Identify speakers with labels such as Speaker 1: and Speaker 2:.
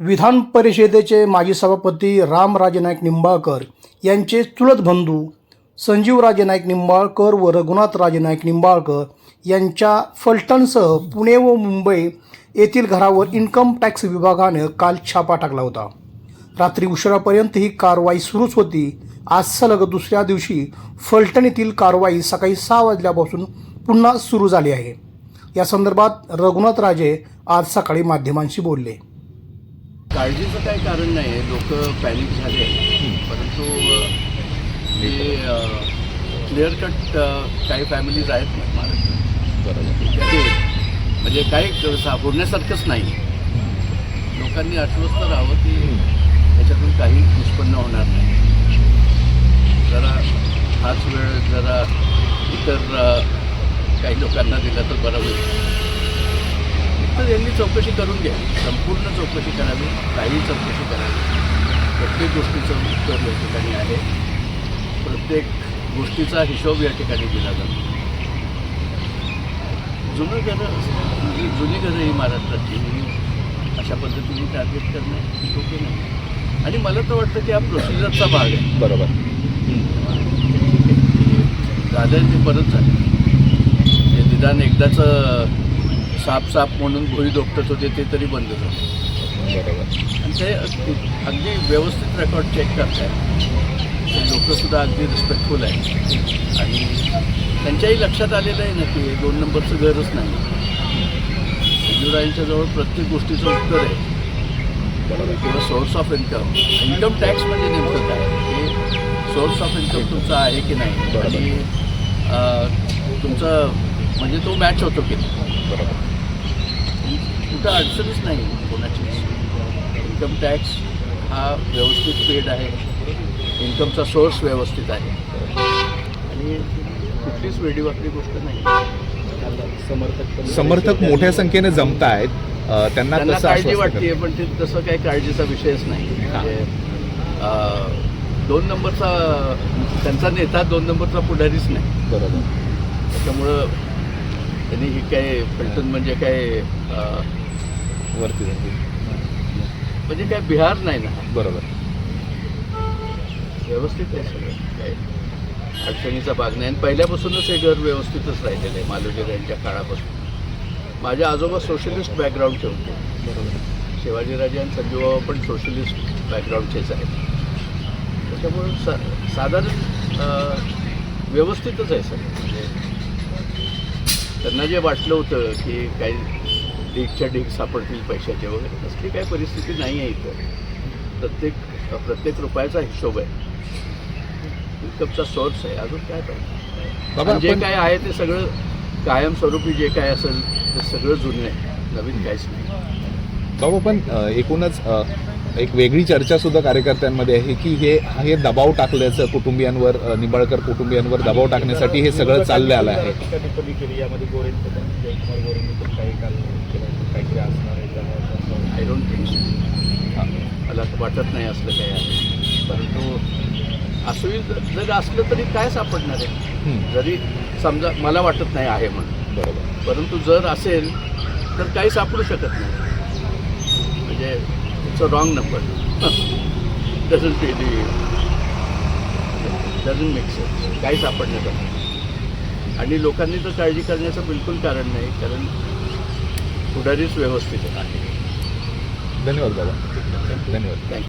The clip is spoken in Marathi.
Speaker 1: विधान परिषदेचे माजी सभापती रामराजे नाईक निंबाळकर यांचे चुलत बंधू संजीवराजे नाईक निंबाळकर व रघुनाथराजे नाईक निंबाळकर यांच्या फलटणसह पुणे व मुंबई येथील घरावर इन्कम टॅक्स विभागाने काल छापा टाकला होता. रात्री उशिरापर्यंत ही कारवाई सुरूच होती. आज सलग दुसऱ्या दिवशी फलटण येथील कारवाई सकाळी सहा वाजल्यापासून पुन्हा सुरू झाली आहे. या संदर्भात रघुनाथ राजे आज सकाळी माध्यमांशी बोलले.
Speaker 2: काळजीचं काही कारण नाही आहे लोक पॅनिक झाले. परंतु हे क्लिअर कट काही फॅमिलीज आहेत ना. महाराष्ट्रात ते म्हणजे काही सा- बोलण्यासारखंच नाही. लोकांनी आश्वस्त राहावं की त्याच्यातून काही निष्पन्न होणार नाही. जरा हाच वेळ जरा इतर काही लोकांना दिला तर बरं होईल. तर यांनी चौकशी करून घ्या. संपूर्ण चौकशी करावी काही चौकशी करावी. प्रत्येक गोष्टीचं उत्तर या ठिकाणी आहे. प्रत्येक गोष्टीचा हिशोब या ठिकाणी दिला जातो. जुनं घरं जी जुनी घरं ही महाराष्ट्राची ही अशा पद्धतीने टार्गेट करणे योग्य नाही. आणि मला तर वाटतं की हा प्रोसिजरचा भाग आहे.
Speaker 3: बरोबर.
Speaker 2: झालं ते परत झालं. निदान एकदाचं साप साप म्हणून भुई दोपटत होते ते तरी बंद झालं. आणि ते अगदी व्यवस्थित रेकॉर्ड चेक करतायत. ते लोकंसुद्धा अगदी रिस्पेक्टफुल आहेत. आणि त्यांच्याही लक्षात आलेलं आहे ना की हे दोन नंबरचं घरच नाही. मंजुरायांच्या जवळ प्रत्येक गोष्टीचं उत्तर आहे. किंवा source of income income tax म्हणजे नेमकं काय? हे सोर्स ऑफ इन्कम तुमचा आहे की नाही. आणि तुमचं म्हणजे तो मॅच होतो की नाही?
Speaker 3: बरोबर.
Speaker 2: कुठं अडचणच नाही कोणाची. इन्कम टॅक्स हा व्यवस्थित पेड आहे. इन्कमचा सोर्स व्यवस्थित आहे. आणि कुठलीच वेडीवाकडी गोष्ट नाही. समर्थक
Speaker 3: समर्थक मोठ्या संख्येने जमत आहेत त्यांना
Speaker 2: काळजी वाटते पण ते तसं काही काळजीचा विषयच नाही. म्हणजे दोन नंबरचा त्यांचा नेता दोन नंबरचा पुढारीच नाही.
Speaker 3: बरोबर.
Speaker 2: त्याच्यामुळं त्यांनी ही काय फलटण म्हणजे काय
Speaker 3: वरती जाते
Speaker 2: म्हणजे काय बिहार नाही ना?
Speaker 3: बरोबर.
Speaker 2: व्यवस्थित आहे सगळं. काय अडचणीचा भाग नाही. आणि पहिल्यापासूनच हे घर व्यवस्थितच राहिलेलं आहे मालोजीर यांच्या काळापासून. माझे आजोबा सोशलिस्ट बॅकग्राऊंडचे होते.
Speaker 3: बरोबर.
Speaker 2: शिवाजीराजे आणि संजूबाबा पण सोशलिस्ट बॅकग्राऊंडचेच आहेत. त्याच्यामुळे सा साधारण व्यवस्थितच आहे सगळं. म्हणजे त्यांना जे वाटलं होतं की काही ढीकच्या ढीक सापडतील पैशाचे वगैरे तसली काही परिस्थिती नाही आहे इथं. प्रत्येक प्रत्येक रुपयाचा हिशोब आहे. इन्कमचा सोर्स आहे अजून काय पाहिजे? जे काय आहे ते सगळं कायमस्वरूपी जे काय असेल ते सगळं जुनं आहे. नवीन काहीच नाही.
Speaker 3: बाबा पण एकूणच एक वेगळी चर्चा सुद्धा कार्यकर्त्यांमध्ये आहे की हे हे दबाव टाकल्याचं कुटुंबियांवर निंबाळकर कुटुंबियांवर दबाव टाकण्यासाठी हे सगळं चाललं आलं आहे.
Speaker 2: आय डोंट थिंक मला वाटत नाही असलं काही आहे. परंतु असंही जर- असलं तरी काय सापडणार आहे? जरी समजा मला वाटत नाही आहे म्हणून.
Speaker 3: बरोबर.
Speaker 2: परंतु जर असेल तर काही सापडू शकत नाही. म्हणजे it's a wrong number doesn't really doesn't make sense काही सापडण्याचं आणि लोकांनी तर काळजी करण्याचं बिलकुल कारण नाही कारण पुढारीच व्यवस्थित आहे.
Speaker 3: धन्यवाद बाबा. धन्यवाद.
Speaker 2: थँक्यू